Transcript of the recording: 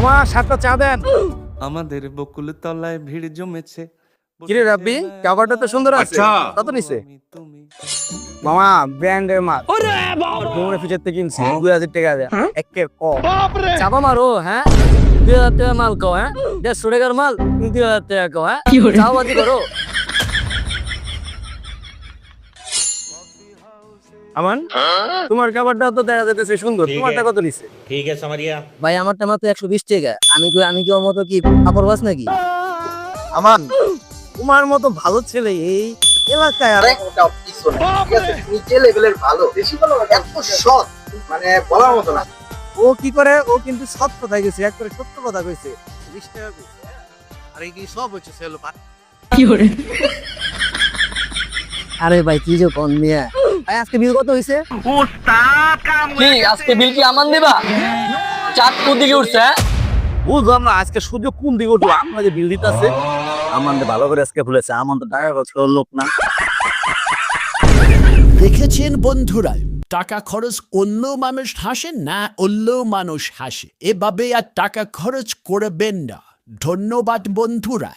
মামা সাতটা চা দেন। আমাদের বকুল তলায় ভিড় জমেছে। কিরে রাব্বি কাভারটা তো সুন্দর আছে। কত নিছে? মামা ব্র্যান্ডের মাল। তোমরা ফিচার থেকে কিনছি দুই হাজার টাকা দেয়। একে কম চাপা মারো হ্যাঁ? দুই হাজার টাকা মাল কও হ্যাঁ? দেড়শো টাকার মাল তুমি দুই হাজার টাকা কও হ্যাঁ? চাপাবাজি করো। তোমার খাবারটা তো দেখা সুন্দর তোমারটা কত ভাই আমারটা একশো আমি কি মতো ভালো ছেলে এই এলাকায় ও কি করে? ও কিন্তু সব কথা গেছে এক করে সত্য কথা কইছে। হ্যাঁ? কি সব কি করে? আরে ভাই কি যে কন মিয়া। আজকে বিল কত হইছে? কি আজকে বিল কি আমান দিবা? চাঁদ কোন দিকে উঠছে হ্যাঁ? বুঝলাম না আজকে সূর্য কোন দিকে উঠবো আমরা যে বিল দিতেছে আমাদের ভালো করে আজকে আমার তো টাকা খরচ করার লোক না। দেখেছেন বন্ধুরা টাকা খরচ অন্য মানুষ হাসে না অন্য মানুষ হাসে? এভাবে আর টাকা খরচ করবেন না। ধন্যবাদ বন্ধুরা।